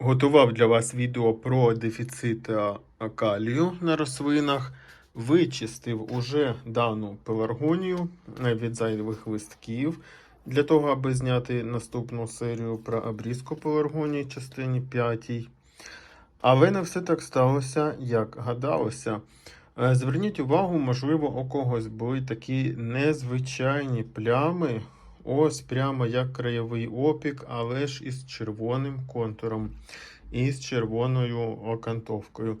Готував для вас відео про дефіцит е, калію на рослинах. Вичистив уже дану пеларгонію е, від зайвих листків для того, аби зняти наступну серію про обрізку пеларгонії частині 5. Але не все так сталося, як гадалося. Е, Зверніть увагу, можливо, у когось були такі незвичайні плями. Ось прямо як краєвий опік, але ж із червоним контуром і з червоною окантовкою.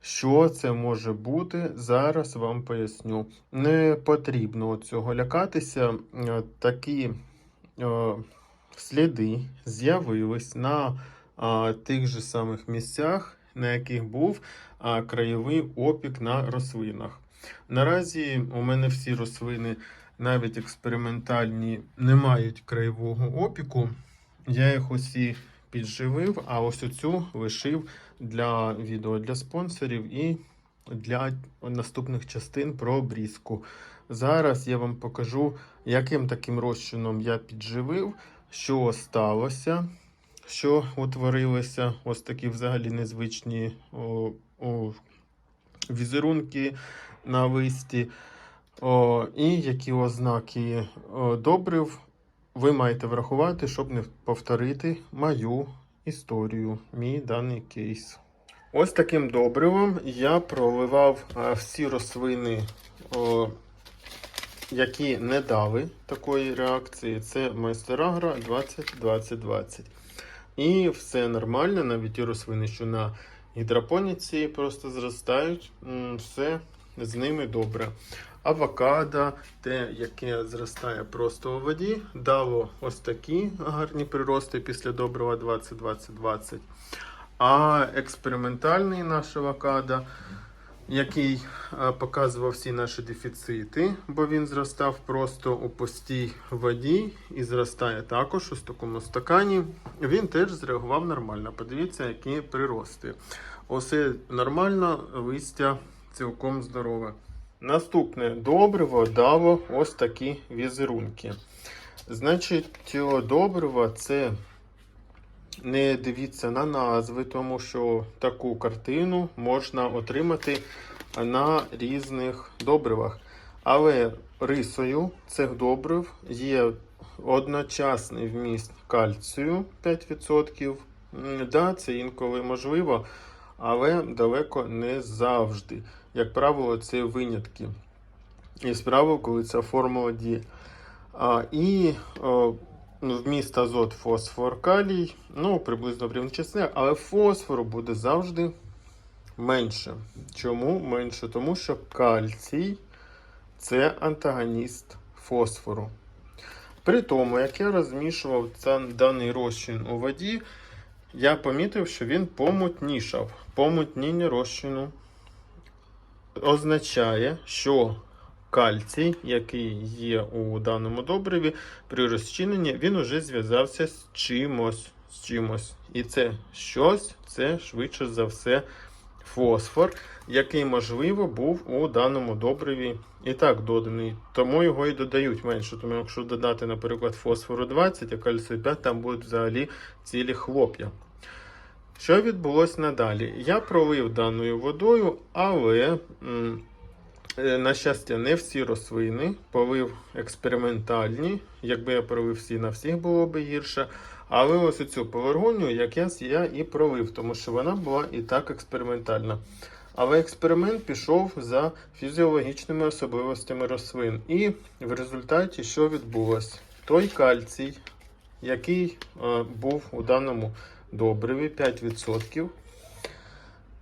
Що це може бути? Зараз вам поясню. Не потрібно цього лякатися. Е, Такі е, сліди з'явились на а, тих же самих місцях, на яких був а, краєвий опік на рослинах. Наразі у мене всі рослини, навіть експериментальні, не мають краєвого опіку. Я їх усі підживив, а ось оцю лишив для відео для спонсорів і для наступних частин про обрізку. Зараз я вам покажу, яким таким розчином я підживив, що сталося, що утворилися ось такі взагалі незвичні о, о, візерунки на листі. О, і які ознаки добрив ви маєте врахувати, щоб не повторити мою історію, мій даний кейс. Ось таким добривом я проливав а, всі рослини, які не дали такої реакції. Це майстерагра 20-20-20. І все нормально, навіть ті рослини, що на гідропоніці просто зростають, все з ними добре. Авокадо, те, яке зростає просто у воді, дало ось такі гарні прирости після добрива 20-20-20. А експериментальний наш авокадо, який е, показував всі наші дефіцити, бо він зростав просто у пустій воді і зростає також у такому стакані, він теж зреагував нормально. Подивіться, які прирости. Усе нормально, листя цілком здорове. Наступне добриво дало ось такі візерунки. Значить, добрива це не дивіться на назви, тому що таку картину можна отримати на різних добривах. Але рисою цих добрив є одночасний вміст кальцію 5%. Да, це інколи можливо, але далеко не завжди. Як правило, це винятки. І справа, коли ця формула діє. А, і о, вміст азот, фосфор, калій, ну, приблизно в але фосфору буде завжди менше. Чому менше? Тому що кальцій це антагоніст фосфору. При тому, як я розмішував даний розчин у воді, я помітив, що він помутнішав. Помутніння розчину означає, що кальцій, який є у даному добриві, при розчиненні він уже зв'язався з чимось. З чимось. І це щось, це швидше за все фосфор, який, можливо, був у даному добриві і так доданий. Тому його і додають менше. Тому якщо додати, наприклад, фосфору 20, а кальцію 5, там будуть взагалі цілі хлоп'я. Що відбулося надалі? Я пролив даною водою, але, е, на щастя, не всі рослини. Полив експериментальні. Якби я пролив всі на всіх, було б гірше. Але ось цю пеларгонію якраз я і пролив, тому що вона була і так експериментальна. Але експеримент пішов за фізіологічними особливостями рослин. І в результаті що відбулося? Той кальцій, який е, був у даному добриві 5%.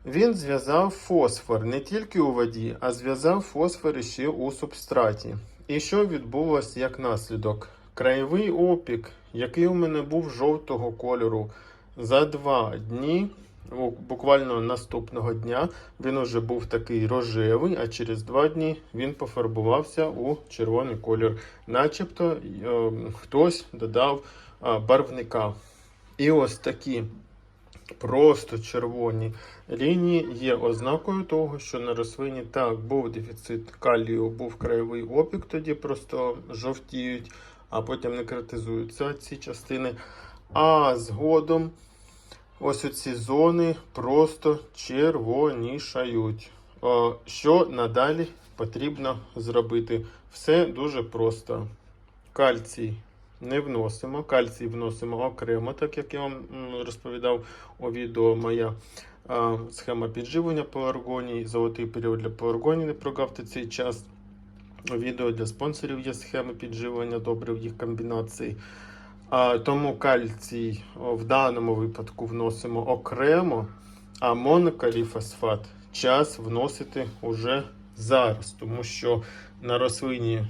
Він зв'язав фосфор не тільки у воді, а зв'язав фосфор ще у субстраті. І що відбулося як наслідок? Краєвий опік, який у мене був жовтого кольору за два дні, буквально наступного дня, він уже був такий рожевий, а через два дні він пофарбувався у червоний колір. Начебто е, хтось додав е, барвника. І ось такі просто червоні лінії є ознакою того, що на рослині так був дефіцит калію, був краєвий опік, тоді просто жовтіють, а потім некротизуються ці частини. А згодом ось оці зони просто червонішають. Що надалі потрібно зробити? Все дуже просто. Кальцій не вносимо. Кальцій вносимо окремо, так як я вам розповідав у відео моя схема підживлення пеларгонії, золотий період для пеларгонії, не прогавте цей час. Відео для спонсорів є схеми підживлення добрив їх комбінацій. Тому кальцій в даному випадку вносимо окремо, а монокаліфосфат час вносити уже зараз, тому що на рослині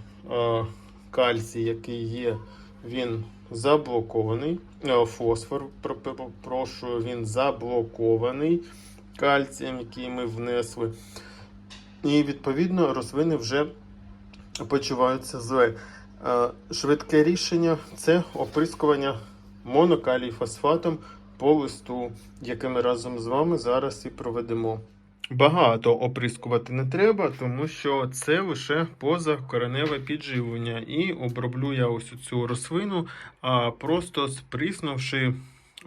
кальцій, який є, він заблокований. Фосфор, про- про- прошу, він заблокований кальцієм, який ми внесли. І відповідно рослини вже почуваються зле. Е, Швидке рішення це оприскування монокалій фосфатом по листу, яке ми разом з вами зараз і проведемо. Багато оприскувати не треба, тому що це лише позакореневе підживлення. І оброблю я ось цю рослину, а, просто сприснувши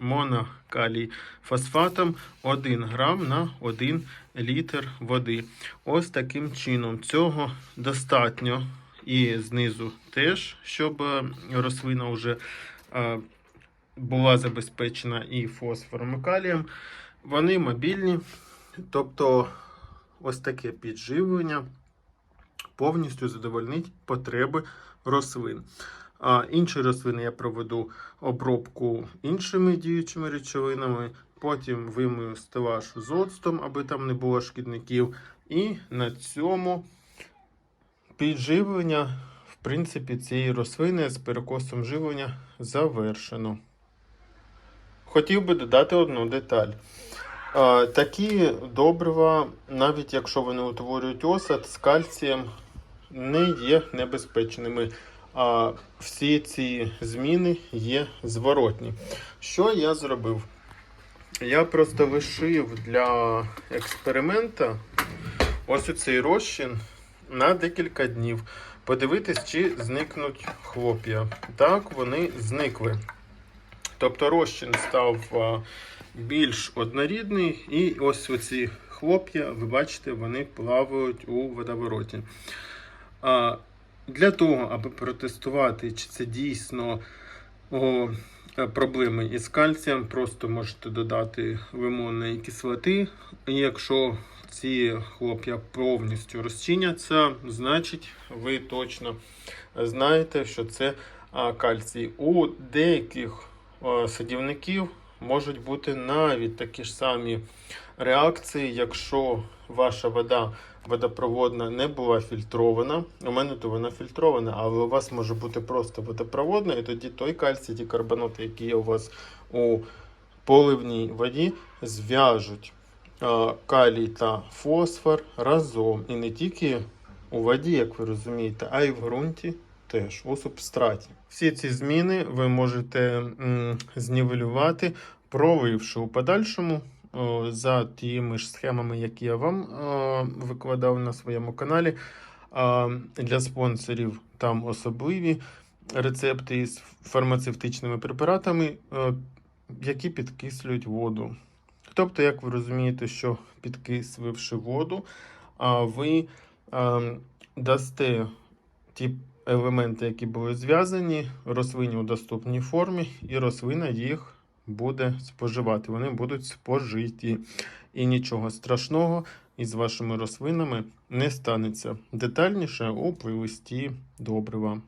монокалій фосфатом 1 грам на 1 літр води. Ось таким чином. Цього достатньо і знизу теж, щоб е, рослина вже е, була забезпечена і фосфором, і калієм. Вони мобільні, тобто ось таке підживлення повністю задовольнить потреби рослин. А інші рослини я проведу обробку іншими діючими речовинами. Потім вимию стелаж з оцтом, аби там не було шкідників. І на цьому підживлення, в принципі, цієї рослини з перекосом живлення завершено. Хотів би додати одну деталь. Такі добрива, навіть якщо вони утворюють осад з кальцієм, не є небезпечними. А всі ці зміни є зворотні. Що я зробив? Я просто лишив для експеримента ось цей розчин на декілька днів. Подивитись, чи зникнуть хлоп'я. Так, вони зникли. Тобто розчин став більш однорідний, і ось оці хлоп'я, ви бачите, вони плавають у водовороті. Для того, аби протестувати, чи це дійсно о, е, проблеми із кальцієм, просто можете додати лимонної кислоти. І якщо ці хлоп'я повністю розчиняться, значить ви точно знаєте, що це кальцій. У деяких садівників можуть бути навіть такі ж самі реакції, якщо ваша вода водопроводна не була фільтрована. У мене то вона фільтрована, але у вас може бути просто водопроводна, і тоді той кальцій, ті карбонати, які є у вас у поливній воді, зв'яжуть калій та фосфор разом. І не тільки у воді, як ви розумієте, а й в ґрунті теж у субстраті. Всі ці зміни ви можете знівелювати, проливши у подальшому за тими ж схемами, які я вам викладав на своєму каналі. Для спонсорів там особливі рецепти із фармацевтичними препаратами, які підкислюють воду. Тобто, як ви розумієте, що підкисливши воду, ви е, дасте ті елементи, які були зв'язані, рослині у доступній формі, і рослина їх буде споживати. Вони будуть спожиті. І нічого страшного із вашими рослинами не станеться. Детальніше у плейлисті добрива.